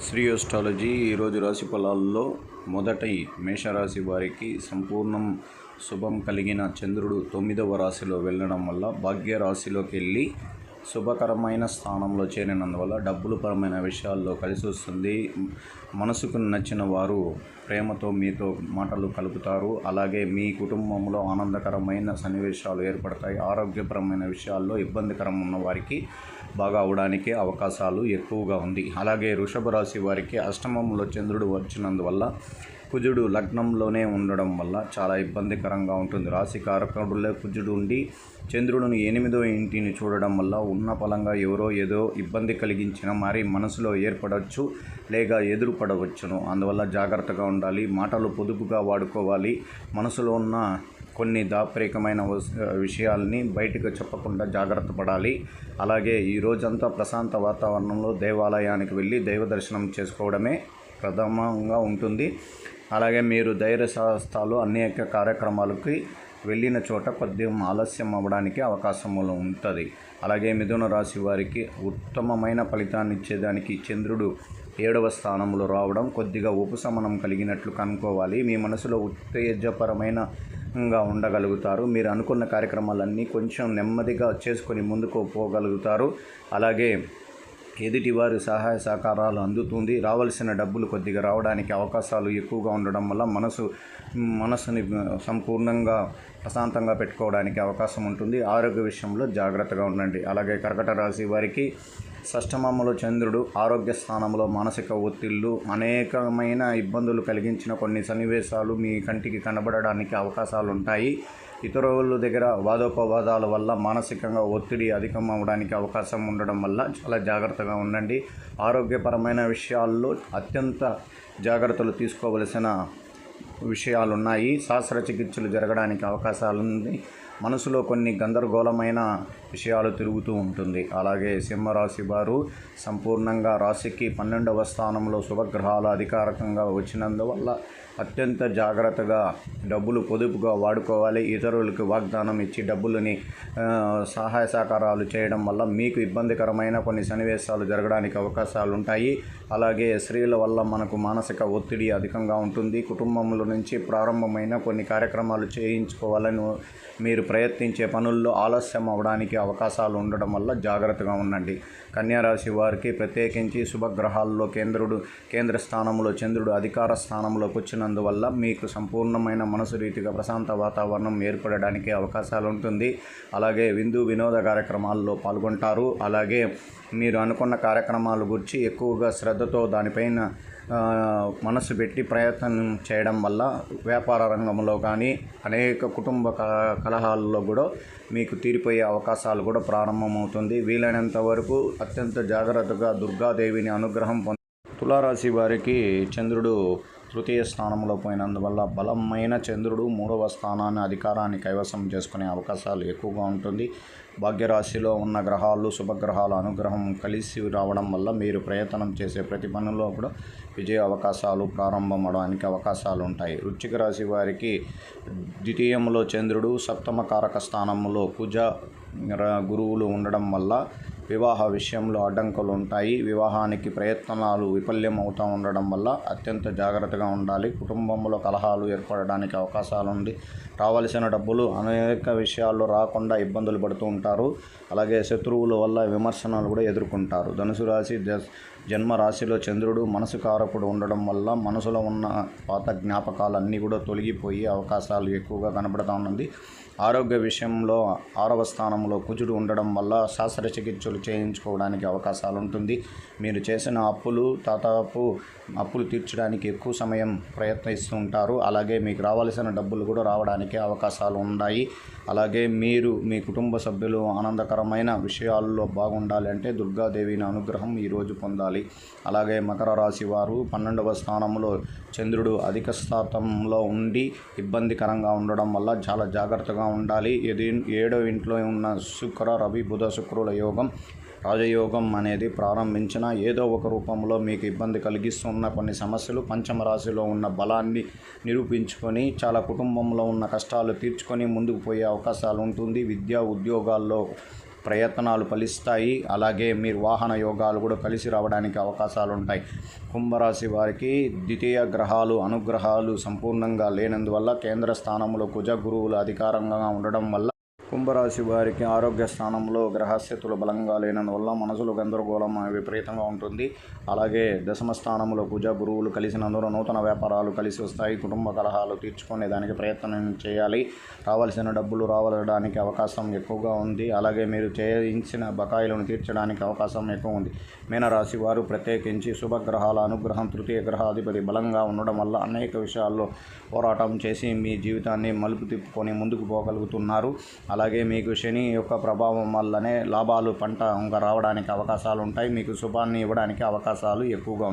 Shri astrology ఈరోజు రాశి ఫలాల్లో మొదటి మేషరాశి వారికి సంపూర్ణం శుభం కలిగిన చంద్రుడు తొమ్మిదవ రాశిలో వెళ్ళడం వల్ల భాగ్య రాశిలోకి వెళ్ళి శుభకరమైన స్థానంలో చేరినందువల్ల డబ్బులు పరమైన విషయాల్లో కలిసి వస్తుంది మనసుకు నచ్చిన వారు ప్రేమతో మీతో మాటలు కలుపుతారు. అలాగే మీ కుటుంబంలో ఆనందకరమైన సన్నివేశాలు ఏర్పడతాయి. ఆరోగ్యపరమైన విషయాల్లో ఇబ్బందికరం ఉన్న వారికి బాగా అవడానికి అవకాశాలు ఎక్కువగా ఉంది. అలాగే వృషభ రాశి వారికి అష్టమంలో చంద్రుడు వచ్చినందువల్ల కుజుడు లగ్నంలోనే ఉండడం వల్ల చాలా ఇబ్బందికరంగా ఉంటుంది. రాశి కారకుడులే కుజుడు ఉండి చంద్రుడిని ఎనిమిదో ఇంటిని చూడడం వల్ల ఉన్న ఫలంగా ఎవరో ఏదో ఇబ్బంది కలిగించిన మరి మనసులో ఏర్పడవచ్చు లేక ఎదురుపడవచ్చును. అందువల్ల జాగ్రత్తగా ఉండాలి మాటలు పొదుపుగా వాడుకోవాలి. మనసులో ఉన్న కొన్ని దాపరికమైన వస్- విషయాల్ని బయటకు చెప్పకుండా జాగ్రత్త పడాలి. అలాగే ఈ రోజంతా ప్రశాంత వాతావరణంలో దేవాలయానికి వెళ్ళి దైవ దర్శనం చేసుకోవడమే ప్రథమంగా ఉంటుంది. అలాగే మీరు ధైర్య సాహసాలు అనేక కార్యక్రమాలకి వెళ్ళిన చోట కొద్దిగా ఆలస్యం అవ్వడానికి అవకాశం ఉంటుంది. అలాగే మిథున రాశి వారికి ఉత్తమమైన ఫలితాన్ని ఇచ్చేదానికి చంద్రుడు ఏడవ స్థానంలో రావడం కొద్దిగా ఉపశమనం కలిగినట్లు కనుక్కోవాలి. మీ మనసులో ఉత్తేజపరమైన గా ఉండగలుగుతారు. మీరు అనుకున్న కార్యక్రమాలన్నీ కొంచెం నెమ్మదిగా చేసుకొని ముందుకు పోగలుగుతారు. అలాగే ఎదుటివారి సహాయ సహకారాలు అందుతుంది. రావాల్సిన డబ్బులు కొద్దిగా రావడానికి అవకాశాలు ఎక్కువగా ఉండడం వల్ల మనసు మనసుని సంపూర్ణంగా ప్రశాంతంగా పెట్టుకోవడానికి అవకాశం ఉంటుంది. ఆరోగ్య విషయంలో జాగ్రత్తగా ఉండండి. అలాగే కర్కట రాశి వారికి షష్టమంలో చంద్రుడు ఆరోగ్య స్థానంలో మానసిక ఒత్తిళ్ళు అనేకమైన ఇబ్బందులు కలిగించిన కొన్ని సన్నివేశాలు మీ కంటికి కనబడడానికి అవకాశాలు ఉంటాయి ఇతరుల దగ్గర వాదోపవాదాల వల్ల మానసికంగా ఒత్తిడి అధికం అవడానికి అవకాశం ఉండడం వల్ల చాలా జాగ్రత్తగా ఉండండి. ఆరోగ్యపరమైన విషయాల్లో అత్యంత జాగ్రత్తలు తీసుకోవలసిన విషయాలు ఉన్నాయి శస్త్రచికిత్సలు జరగడానికి అవకాశాలు ఉంది మనసులో కొన్ని గందరగోళమైన విషయాలు తిరుగుతూ ఉంటుంది. అలాగే సింహరాశి వారు సంపూర్ణంగా రాశికి పన్నెండవ స్థానంలో శుభగ్రహాలు అధికారికంగా వచ్చినందువల్ల అత్యంత జాగ్రత్తగా డబ్బులు పొదుపుగా వాడుకోవాలి. ఇతరులకు వాగ్దానం ఇచ్చి డబ్బులని సహాయ సహకారాలు చేయడం వల్ల మీకు ఇబ్బందికరమైన కొన్ని సన్నివేశాలు జరగడానికి అవకాశాలు ఉంటాయి అలాగే స్త్రీల వల్ల మనకు మానసిక ఒత్తిడి అధికంగా ఉంటుంది. కుటుంబంలో నుంచి ప్రారంభమైన కొన్ని కార్యక్రమాలు చేయించుకోవాలని మీరు ప్రయత్నించే పనుల్లో ఆలస్యం అవడానికి అవకాశాలు ఉండడం వల్ల జాగ్రత్తగా ఉండండి. కన్యారాశి వారికి ప్రత్యేకించి శుభగ్రహాల్లో కేంద్రుడు కేంద్ర స్థానంలో చంద్రుడు అధికార స్థానంలోకి వచ్చిన అందువల్ల మీకు సంపూర్ణమైన మనసు రీతిగా ప్రశాంత వాతావరణం ఏర్పడడానికి అవకాశాలు ఉంటుంది అలాగే విందు వినోద కార్యక్రమాల్లో పాల్గొంటారు. అలాగే మీరు అనుకున్న కార్యక్రమాల గురించి ఎక్కువగా శ్రద్ధతో దానిపైన మనసు పెట్టి ప్రయత్నం చేయడం వల్ల వ్యాపార రంగంలో కానీ అనేక కుటుంబ క- కలహాల్లో కూడా మీకు తీరిపోయే అవకాశాలు కూడా ప్రారంభమవుతుంది. వీలైనంత వరకు అత్యంత జాగ్రత్తగా దుర్గాదేవిని అనుగ్రహం పొంద తులారాశి వారికి చంద్రుడు తృతీయ స్థానంలో పోయినందువల్ల బలమైన చంద్రుడు మూడవ స్థానాన్ని అధికారాన్ని కైవసం చేసుకునే అవకాశాలు ఎక్కువగా ఉంటుంది. భాగ్యరాశిలో ఉన్న గ్రహాలు శుభగ్రహాల అనుగ్రహం కలిసి రావడం వల్ల మీరు ప్రయత్నం చేసే ప్రతి పనిలో కూడా విజయ అవకాశాలు ప్రారంభం అవడానికి అవకాశాలు ఉంటాయి. వృశ్చిక రాశి వారికి ద్వితీయంలో చంద్రుడు సప్తమ కారక స్థానంలో కుజ గురువులు ఉండడం వల్ల వివాహ విషయంలో అడ్డంకులు ఉంటాయి. వివాహానికి ప్రయత్నాలు విఫల్యం అవుతూ ఉండడం వల్ల అత్యంత జాగ్రత్తగా ఉండాలి. కుటుంబంలో కలహాలు ఏర్పడడానికి అవకాశాలు ఉంది రావాల్సిన డబ్బులు అనేక విషయాల్లో రాకుండా ఇబ్బందులు పడుతూ ఉంటారు. అలాగే శత్రువుల వల్ల విమర్శనలు కూడా ఎదుర్కొంటారు. ధనుసు రాశి జ- జన్మ రాశిలో చంద్రుడు మనసు కారకుడు ఉండడం వల్ల మనసులో ఉన్న పాత జ్ఞాపకాలన్నీ కూడా తొలగిపోయే అవకాశాలు ఎక్కువగా కనబడుతూ ఉన్నది. ఆరోగ్య విషయంలో ఆరవ స్థానంలో కుజుడు ఉండడం వల్ల శస్త్రచికిత్సలు చేయించుకోవడానికి అవకాశాలు ఉంటుంది మీరు చేసిన అప్పులు దాదాపు అప్పులు తీర్చడానికి ఎక్కువ సమయం ప్రయత్నిస్తూ ఉంటారు అలాగే మీకు రావాల్సిన డబ్బులు కూడా రావడానికి అవకాశాలు ఉన్నాయి అలాగే మీరు మీ కుటుంబ సభ్యులు ఆనందకరమైన విషయాల్లో బాగుండాలి అంటే దుర్గాదేవిని అనుగ్రహం ఈరోజు పొందాలి. అలాగే మకర రాశి వారు పన్నెండవ స్థానంలో చంద్రుడు అధిక శాతంలో ఉండి ఇబ్బందికరంగా ఉండడం వల్ల చాలా జాగ్రత్తగా ఉండాలి. ఏడో ఇంట్లో ఉన్న శుక్ర రవి బుధ శుక్రుల యోగం రాజయోగం అనేది ప్రారంభించిన ఏదో ఒక రూపంలో మీకు ఇబ్బంది కలిగిస్తున్న కొన్ని సమస్యలు పంచమ రాశిలో ఉన్న బలాన్ని నిరూపించుకొని చాలా కుటుంబంలో ఉన్న కష్టాలు తీర్చుకొని ముందుకు పోయే అవకాశాలు ఉంటుంది. విద్యా ఉద్యోగాల్లో ప్రయత్నాలు ఫలిస్తాయి. అలాగే మీరు వాహన యోగాలు కూడా కలిసి రావడానికి అవకాశాలు ఉంటాయి. కుంభరాశి వారికి ద్వితీయ గ్రహాలు అనుగ్రహాలు సంపూర్ణంగా లేనందువల్ల కేంద్ర స్థానంలో కుజ గురువులు అధికారంగా ఉండడం వల్ల కుంభరాశి వారికి ఆరోగ్య స్థానంలో గ్రహస్థితులు బలంగా లేనందువల్ల మనసులో గందరగోళం విపరీతంగా ఉంటుంది. అలాగే దశమ స్థానంలో పూజ గురువులు కలిసినందున నూతన వ్యాపారాలు కలిసి వస్తాయి. కుటుంబ కలహాలు తీర్చుకునే దానికి ప్రయత్నం చేయాలి. రావాల్సిన డబ్బులు రావడానికి అవకాశం ఎక్కువగా ఉంది. అలాగే మీరు చేయించిన బకాయిలను తీర్చడానికి అవకాశం ఎక్కువ ఉంది. మీనరాశి వారు ప్రత్యేకించి శుభగ్రహాల అనుగ్రహం తృతీయ గ్రహాధిపతి బలంగా ఉండడం వల్ల అనేక విషయాల్లో పోరాటం చేసి మీ జీవితాన్ని మలుపు తిప్పుకొని ముందుకు పోగలుగుతున్నారు. అలాగే మీకు శని యొక్క ప్రభావం వల్లనే లాభాలు పంట ఇంకా రావడానికి అవకాశాలు ఉంటాయి మీకు శుభాన్ని ఇవ్వడానికి అవకాశాలు ఎక్కువగా